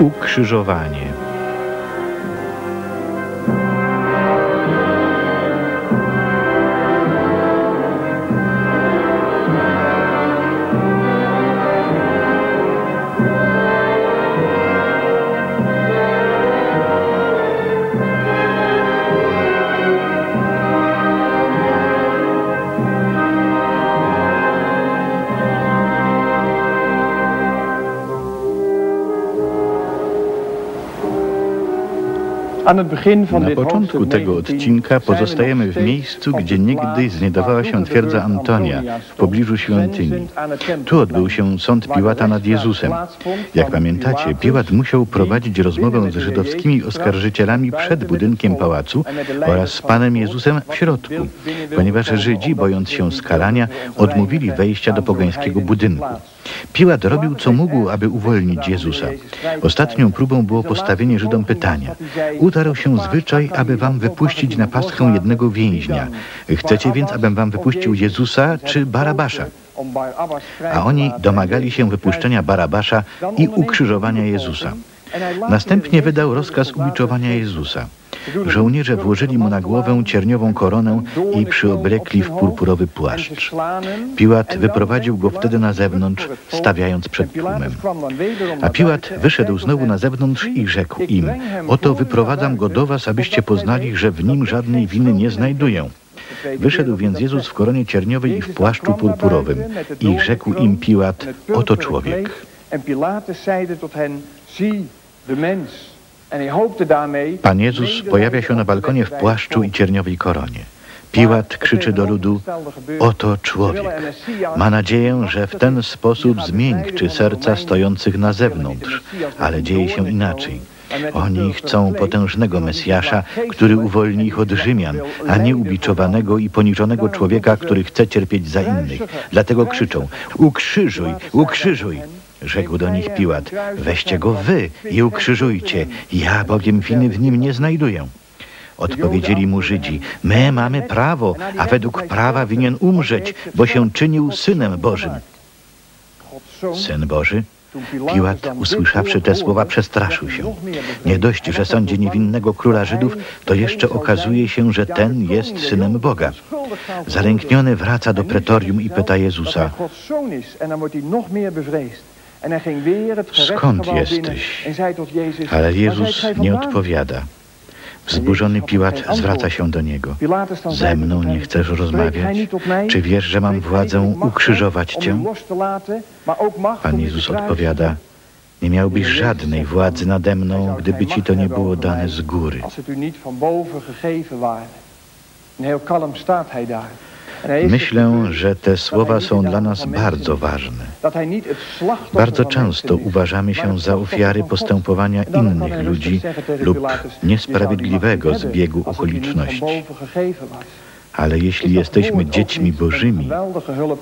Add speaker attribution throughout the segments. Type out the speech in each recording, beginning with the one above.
Speaker 1: Ukrzyżowanie. Na początku tego
Speaker 2: 19
Speaker 1: odcinka pozostajemy w miejscu, gdzie niegdyś znajdowała się twierdza Antonia w pobliżu świątyni. Tu odbył się sąd Piłata nad Jezusem. Jak pamiętacie, Piłat musiał prowadzić rozmowę z żydowskimi oskarżycielami przed budynkiem pałacu oraz z Panem Jezusem w środku, ponieważ Żydzi, bojąc się
Speaker 2: wilden
Speaker 1: odmówili wejścia do pogańskiego budynku. Piłat robił co mógł, aby uwolnić Jezusa. Ostatnią próbą było postawienie Żydom pytania. Utarł się zwyczaj, aby wam wypuścić na paschę jednego więźnia. Chcecie więc, abym wam wypuścił Jezusa czy Barabasza? A oni domagali się wypuszczenia Barabasza i ukrzyżowania Jezusa. Następnie wydał rozkaz ubiczowania Jezusa. Żołnierze włożyli mu na głowę cierniową koronę i przyoblekli w purpurowy płaszcz. Piłat wyprowadził go wtedy na zewnątrz, stawiając przed tłumem. A Piłat wyszedł znowu na zewnątrz i rzekł im, oto wyprowadzam go do was, abyście poznali, że w nim żadnej winy nie znajduję. Wyszedł więc Jezus w koronie cierniowej i w płaszczu purpurowym i rzekł im Piłat, oto człowiek.
Speaker 2: Pilatus
Speaker 1: Pan Jezus pojawia się na balkonie w płaszczu i cierniowej koronie. Piłat krzyczy do ludu, oto człowiek. Ma nadzieję, że w ten sposób zmiękczy serca stojących na zewnątrz, ale dzieje się inaczej. Oni chcą potężnego Mesjasza, który uwolni ich od Rzymian, a nie ubiczowanego i poniżonego człowieka, który chce cierpieć za innych. Dlatego krzyczą, ukrzyżuj, ukrzyżuj. Rzekł do nich Piłat, weźcie go wy i ukrzyżujcie, ja bowiem winy w nim nie znajduję. Odpowiedzieli mu Żydzi, my mamy prawo, a według prawa winien umrzeć, bo się czynił Synem Bożym. Syn Boży? Piłat, usłyszawszy te słowa, przestraszył się. Nie dość, że sądzi niewinnego króla Żydów, to jeszcze okazuje się, że ten jest synem Boga. Zalękniony wraca do pretorium i pyta Jezusa, skąd jesteś? Ale Jezus nie odpowiada. Wzburzony Piłat zwraca się do niego. Ze mną nie chcesz rozmawiać? Czy wiesz, że mam władzę ukrzyżować cię? Pan Jezus odpowiada, nie miałbyś żadnej władzy nade mną, gdyby ci to nie było dane z góry. Myślę, że te słowa są dla nas bardzo ważne. Bardzo często uważamy się za ofiary postępowania innych ludzi lub niesprawiedliwego zbiegu okoliczności. Ale jeśli jesteśmy dziećmi Bożymi,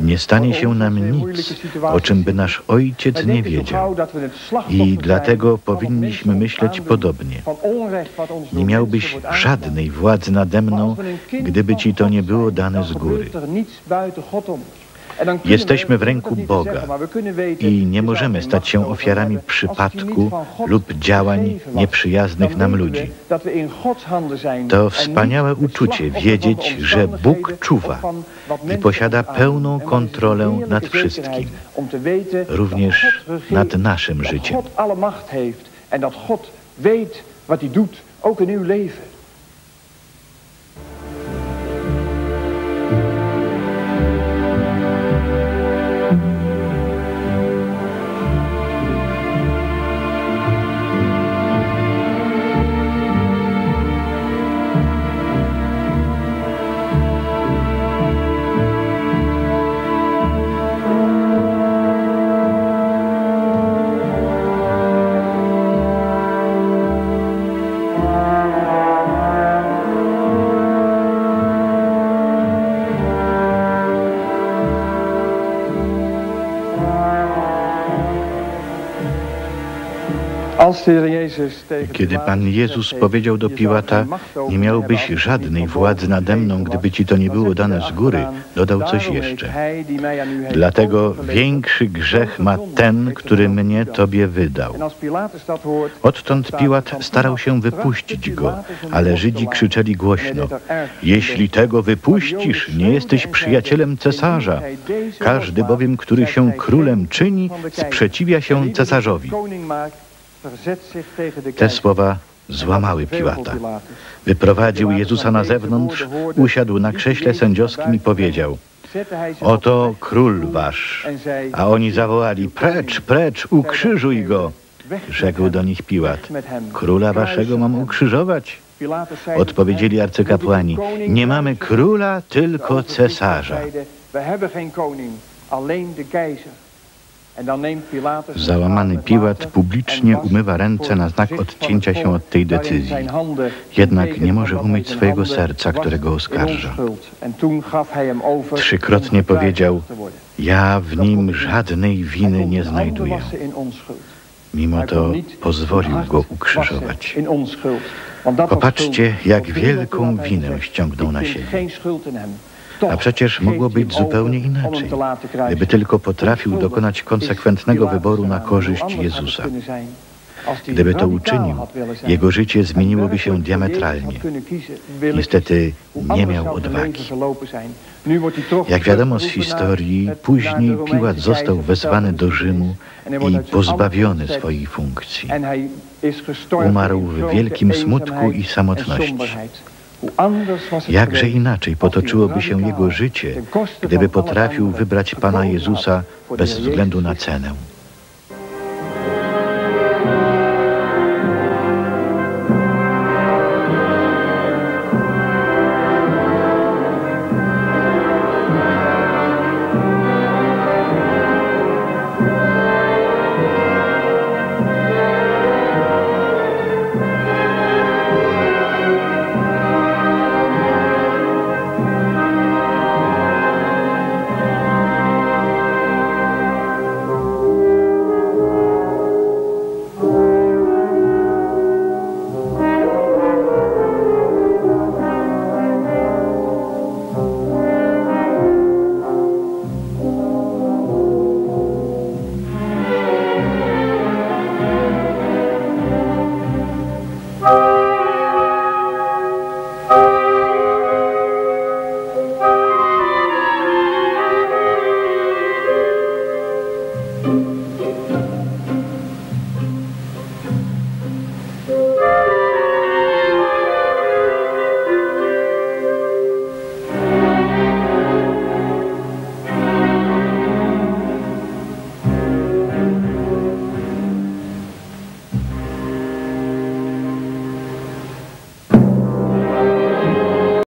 Speaker 1: nie stanie się nam nic, o czym by nasz Ojciec nie wiedział. I dlatego powinniśmy myśleć podobnie. Nie miałbyś żadnej władzy nade mną, gdyby ci to nie było dane z góry. Jesteśmy w ręku Boga i nie możemy stać się ofiarami przypadku lub działań nieprzyjaznych nam ludzi. To wspaniałe uczucie wiedzieć, że Bóg czuwa i posiada pełną kontrolę nad wszystkim, również nad naszym życiem.
Speaker 2: En dat God weet wat hij doet, ook in uw leven.
Speaker 1: Kiedy Pan Jezus powiedział do
Speaker 2: "Je zou
Speaker 1: Piłata, nie miałbyś żadnej władzy nade mną, gdyby ci to nie było
Speaker 2: dan
Speaker 1: dane z góry. Dodał coś
Speaker 2: "Daarom heeft
Speaker 1: jeszcze. Dlatego większy grzech ma ten, który mnie Tobie wydał. Odtąd Piłat starał się wypuścić go, ale Żydzi krzyczeli głośno, jeśli tego wypuścisz, nie jesteś przyjacielem cesarza. Każdy bowiem, który się królem czyni, sprzeciwia się cesarzowi. Te słowa złamały Piłata. Wyprowadził Jezusa na zewnątrz, usiadł na krześle sędziowskim i powiedział, oto król wasz. A oni zawołali, precz, precz, ukrzyżuj go. Rzekł do nich Piłat, króla waszego mam ukrzyżować? Odpowiedzieli arcykapłani, nie mamy króla, tylko cesarza. Załamany Piłat publicznie umywa ręce na znak odcięcia się od tej decyzji. Jednak nie może umyć swojego serca, którego oskarża. Trzykrotnie powiedział, ja w nim żadnej winy nie znajduję. Mimo to pozwolił go ukrzyżować. Popatrzcie, jak wielką winę ściągnął na siebie. A przecież mogło być zupełnie inaczej, gdyby tylko potrafił dokonać konsekwentnego wyboru na korzyść Jezusa. Gdyby to uczynił, jego życie zmieniłoby się diametralnie. Niestety nie miał odwagi. Jak wiadomo z historii, później Piłat został wezwany do Rzymu i pozbawiony swojej funkcji. Umarł w wielkim smutku i samotności. Jakże inaczej potoczyłoby się jego życie, gdyby potrafił wybrać Pana Jezusa bez względu na cenę.